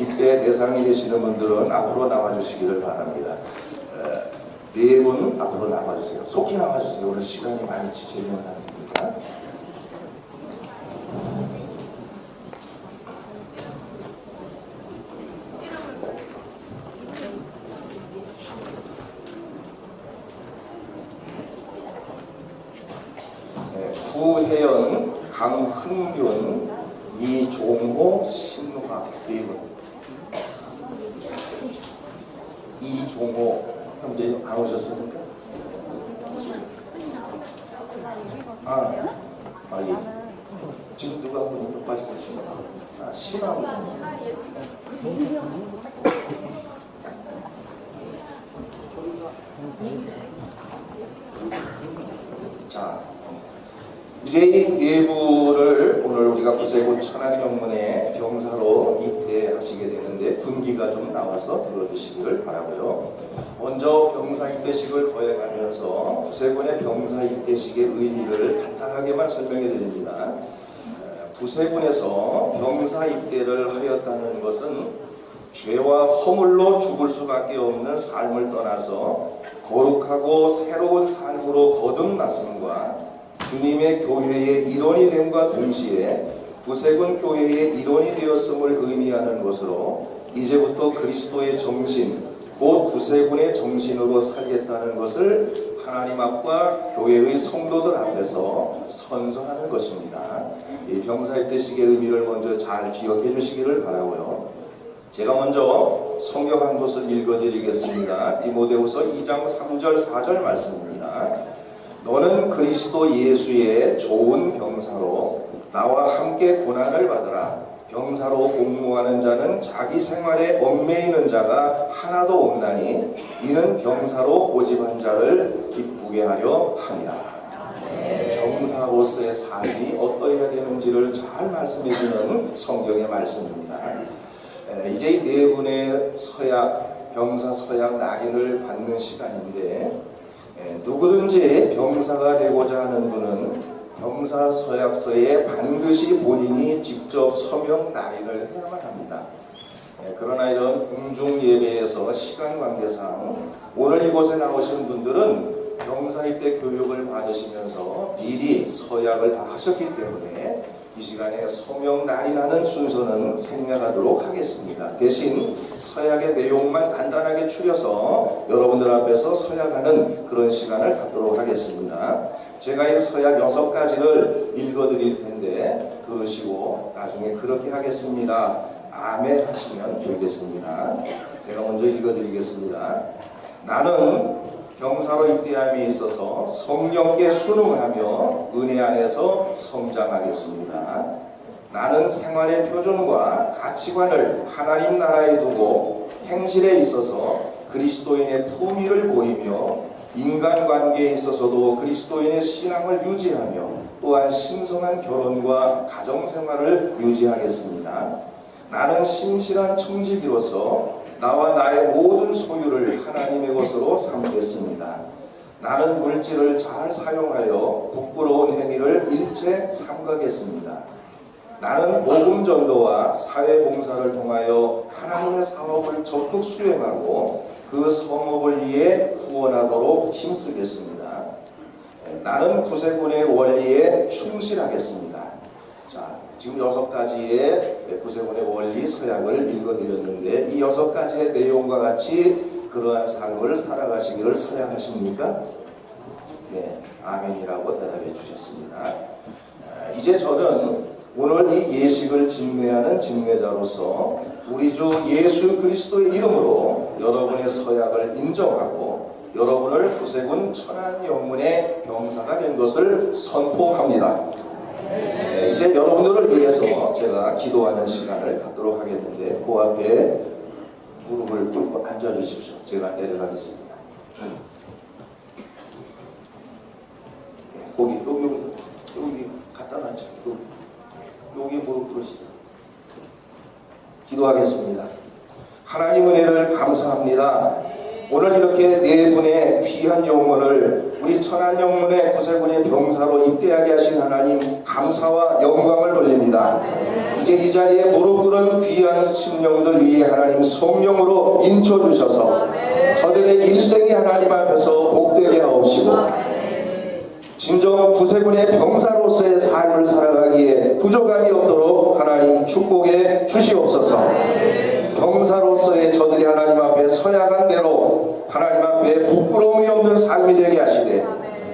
이때 대상이 되시는 분들은 앞으로 나와주시기를 바랍니다. 네 분 앞으로 나와주세요. 속히 나와주세요. 오늘 시간이 많이 지체되는 한입니다. 네, 구혜연, 강흥균, 이종호, 신화 네 분. 이종호 형제 안 오셨습니까? 아, 아 예. 지금 누가 보는 거 빠지셨습니까? 아, 신하고. 자, 이제 이 내부를 오늘 우리가 구세군 천안영문의 나와서 들어주시기를 바라고요. 먼저 병사 입대식을 거행하면서 구세군의 병사 입대식의 의미를 간단하게만 설명해 드립니다. 어, 구세군에서 병사 입대를 하였다는 것은 죄와 허물로 죽을 수밖에 없는 삶을 떠나서 거룩하고 새로운 삶으로 거듭났음과 주님의 교회의 일원이 됨과 동시에 구세군 교회의 일원이 되었음을 의미하는 것으로 이제부터 그리스도의 정신, 곧 구세군의 정신으로 살겠다는 것을 하나님 앞과 교회의 성도들 앞에서 선서하는 것입니다. 이 병사입대식의 의미를 먼저 잘 기억해 주시기를 바라고요. 제가 먼저 성경 한 곳을 읽어드리겠습니다. 디모데후서 2장 3절 4절 말씀입니다. 너는 그리스도 예수의 좋은 병사로 나와 함께 고난을 받으라. 병사로 공무하는 자는 자기 생활에 얽매이는 자가 하나도 없나니 이는 병사로 모집한 자를 기쁘게 하려 함이라. 병사로서의 삶이 어떠해야 되는지를 잘 말씀해주는 성경의 말씀입니다. 에, 이제 이네 분의 서약, 병사 서약 낙인을 받는 시간인데 에, 누구든지 병사가 되고자 하는 분은 병사 서약서에 반드시 본인이 직접 서명 낙인을 해야만 합니다. 예, 그러나 이런 공중 예배에서 시간 관계상 오늘 이곳에 나오신 분들은 병사 입대 교육을 받으시면서 미리 서약을 다 하셨기 때문에 이 시간에 서명 날이라는 순서는 생략하도록 하겠습니다. 대신 서약의 내용만 간단하게 추려서 여러분들 앞에서 서약하는 그런 시간을 갖도록 하겠습니다. 제가 이 서약 여섯 가지를 읽어드릴 텐데 들으시고 나중에 그렇게 하겠습니다. 아멘 하시면 되겠습니다. 제가 먼저 읽어드리겠습니다. 나는 병사로 입대함에 있어서 성령께 순응하며 은혜 안에서 성장하겠습니다. 나는 생활의 표준과 가치관을 하나님 나라에 두고 행실에 있어서 그리스도인의 품위를 보이며 인간관계에 있어서도 그리스도인의 신앙을 유지하며 또한 신성한 결혼과 가정생활을 유지하겠습니다. 나는 신실한 청지기로서 나와 나의 모든 소유를 하나님의 것으로 삼겠습니다. 나는 물질을 잘 사용하여 부끄러운 행위를 일체 삼가겠습니다. 나는 복음 전도와 사회 봉사를 통하여 하나님의 사업을 적극 수행하고 그 성업을 위해 후원하도록 힘쓰겠습니다. 나는 구세군의 원리에 충실하겠습니다. 자, 지금 여섯 가지의 구세군의 원리 서약을 읽어드렸는데 이 여섯 가지의 내용과 같이 그러한 삶을 살아가시기를 서약하십니까? 네, 아멘이라고 대답해 주셨습니다. 아, 이제 저는 오늘 이 예식을 집례하는 집례자로서 우리 주 예수 그리스도의 이름으로 여러분의 서약을 인정하고 여러분을 구세군 천안 영문의 병사가 된 것을 선포합니다. 네, 이제 여러분들을 위해서 제가 기도하는 시간을 갖도록 하겠는데 그 앞에 무릎을 꿇고 앉아 주십시오. 제가 내려가겠습니다. 네, 거기 여기 여기 여기 갖다. 여기, 여기 무릎 꿇으시다. 기도하겠습니다. 하나님 은혜를 감사합니다. 오늘 이렇게 네 분의 귀한 영혼을 우리 천안 영문의 구세군의 병사로 입대하게 하신 하나님 감사와 영광을 돌립니다. 이제 이 자리에 무릎 꿇은 귀한 심령들 위해 하나님 성령으로 인쳐 주셔서 저들의 일생이 하나님 앞에서 복되게 하옵시고 진정 구세군의 병사로서의 삶을 살아가기에 부족함이 없도록 하나님 축복해 주시옵소서. 병사로서의 저들이 하나님 앞에 서야간 대로 하나님 앞에 부끄러움이 없는 삶이 되게 하시되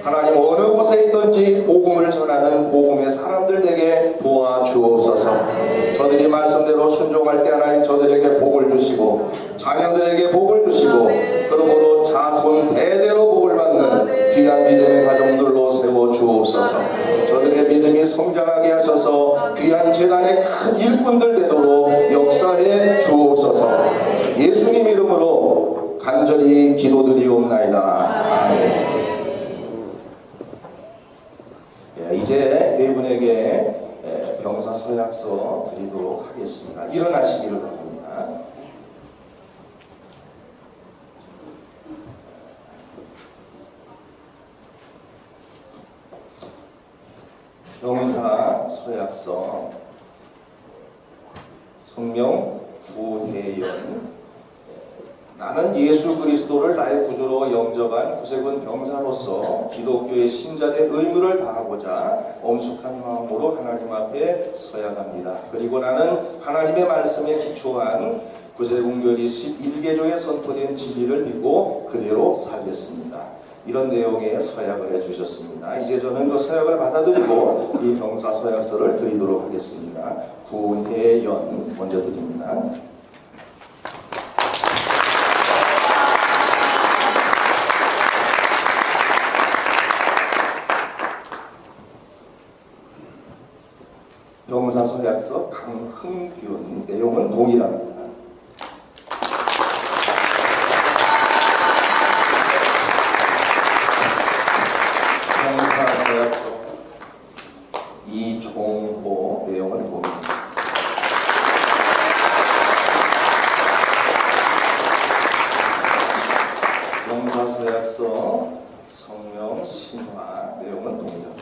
하나님 어느 곳에 있든지 복음을 전하는 복음의 사람들 되게 도와 주옵소서. 저들이 말씀대로 순종할 때 하나님 저들에게 복을 주시고 자녀들에게 복을 주시고 그러므로 자손 대대로 복을 받는 귀한 믿음의 가정들로 세워 주옵소서. 저들의 믿음이 성장하게 하셔서 귀한 재단의 큰 일꾼들 되도록 역사해 주옵소서. 예수님 이름으로 간절히 기도드리옵나이다. 아멘. 예, 이제 네 분에게 예, 병사 서약서 드리도록 하겠습니다. 일어나시기를 바랍니다. 병사 서약서 성명 구혜연 나는 예수 그리스도를 나의 구주로 영접한 구세군 병사로서 기독교의 신자의 의무를 다하고자 엄숙한 마음으로 하나님 앞에 서야 합니다. 그리고 나는 하나님의 말씀에 기초한 구세군교리 11개조에 선포된 진리를 믿고 그대로 살겠습니다. 이런 내용의 서약을 해주셨습니다. 이제 저는 그 서약을 받아들이고 이 병사 서약서를 드리도록 하겠습니다. 구혜연 먼저 드립니다. 영사서약서 강흥균 내용은 동일합니다. 영사서약서 이종호 내용은 동일합니다. 영사서약서 성명 신화 내용은 동일합니다.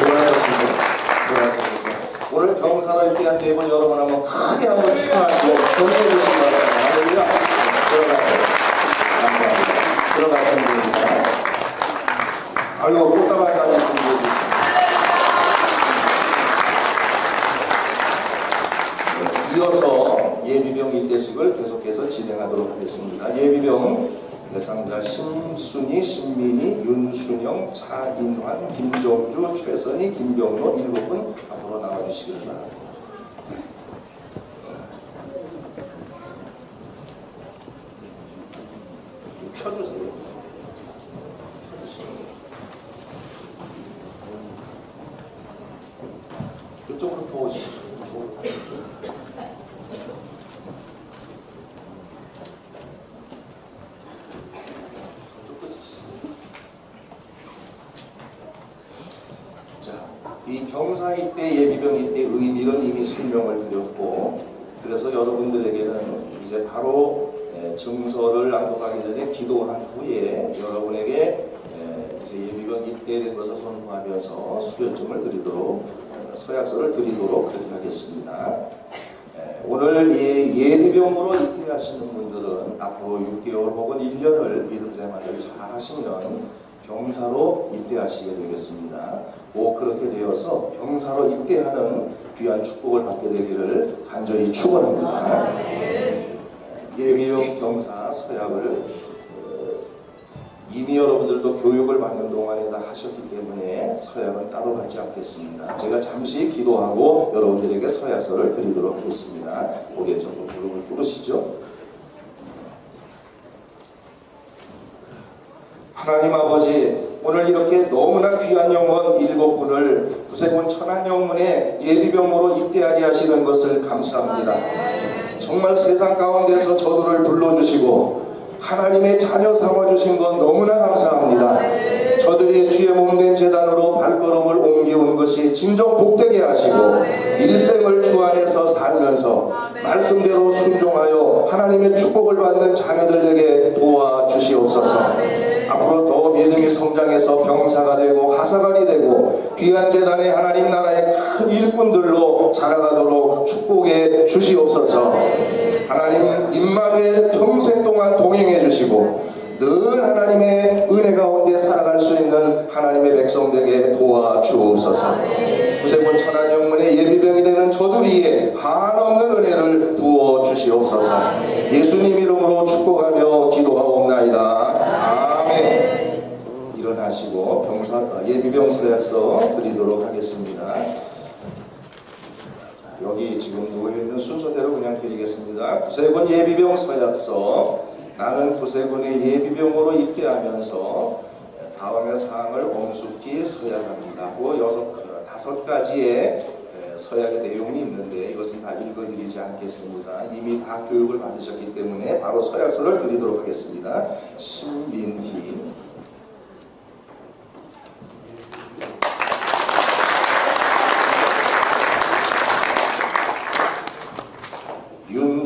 돌아가셨습니다. 오늘 병사로 입대한 네분 여러분 한번 크게 한번 축하하시고 격려해 주시기 바랍니다. 할렐루야. 들어가세요. 감사합니다. 들어가시면 됩니다. 아이고 꽃다발 가지고 분들 이어서 예비병 입대식을 계속해서 진행하도록 하겠습니다. 예비병 대상자 심순희, 신민희, 윤순영, 차인환, 김정주, 최선희, 김병로 일곱 분 앞으로 나와주시길 바랍니다. 펴주세요. 이쪽으로 더 오시죠. 자, 이 병사 입대 예비병 입대 의미는 이미 설명을 드렸고 그래서 여러분들에게는 이제 바로 에, 증서를 낭독하기 전에 기도한 후에 여러분에게 예비병 입대된 것을 선포하면서 수료증을 드리도록 어, 서약서를 드리도록 그렇게 하겠습니다. 에, 오늘 이 예비병으로 입대하시는 분들은 앞으로 6개월 혹은 1년을 믿음 생활을 잘 하시면 병사로 입대하시게 되겠습니다. 꼭 그렇게 되어서 병사로 입대하는 귀한 축복을 받게 되기를 간절히 축원합니다. 예비역 병사 서약을 어, 이미 여러분들도 교육을 받는 동안에 다 하셨기 때문에 서약은 따로 받지 않겠습니다. 제가 잠시 기도하고 여러분들에게 서약서를 드리도록 하겠습니다. 고개 조금 무릎을 꿇으시죠. 하나님 아버지 오늘 이렇게 너무나 귀한 영혼 일곱 분을 구세군 천안 영문에 예비병으로 입대하게 하시는 것을 감사합니다. 정말 세상 가운데서 저들을 불러주시고 하나님의 자녀 삼아주신 건 너무나 감사합니다. 저들이 주의 몸된 재단으로 발걸음을 옮겨온 것이 진정 복되게 하시고 일생을 주 안에서 살면서 말씀대로 받는 자녀들에게 도와주시옵소서. 성장해서 병사가 되고 하사관이 되고 귀한 재단의 하나님 나라의 큰 일꾼들로 자라가도록 축복해 주시옵소서. 하나님 임마누엘 평생 동안 동행해 주시고 늘 하나님의 은혜 가운데 살아갈 수 있는 하나님의 백성들에게 도와주옵소서. 구세군 천한 영문의 예비병이 되는 저들이에 한없는 은혜를 부어 주시옵소서. 예수님 이름으로 축복하며 기도하옵나이다. 아멘. 일어나시고 병사 어, 예비병 서약서 드리도록 하겠습니다. 여기 지금 놓여 있는 순서대로 그냥 드리겠습니다. 구세군 예비병 서약서 나는 구세군의 예비병으로 입대하면서 다음의 사항을 엄숙히 서약합니다. 그 여섯 어, 다섯 가지의 에, 서약의 내용이 있는데 이것은 다 읽어드리지 않겠습니다. 이미 다 교육을 받으셨기 때문에 바로 서약서를 드리도록 하겠습니다. 신민희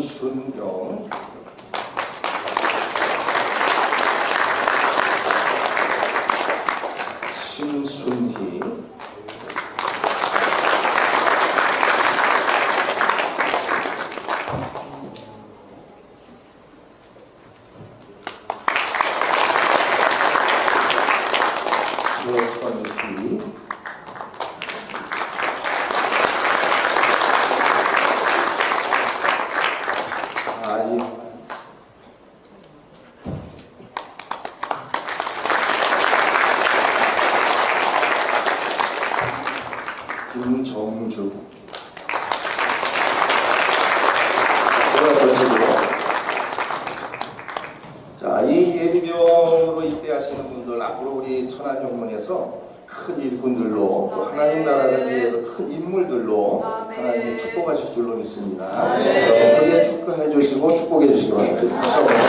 윤순영 신순희. 아이 하나님 나라를 위해서 큰 인물들로 하나님 축복하실 줄로 믿습니다. 여러분들 축복해 주시고 축복해 주시기 바랍니다. 감사합니다.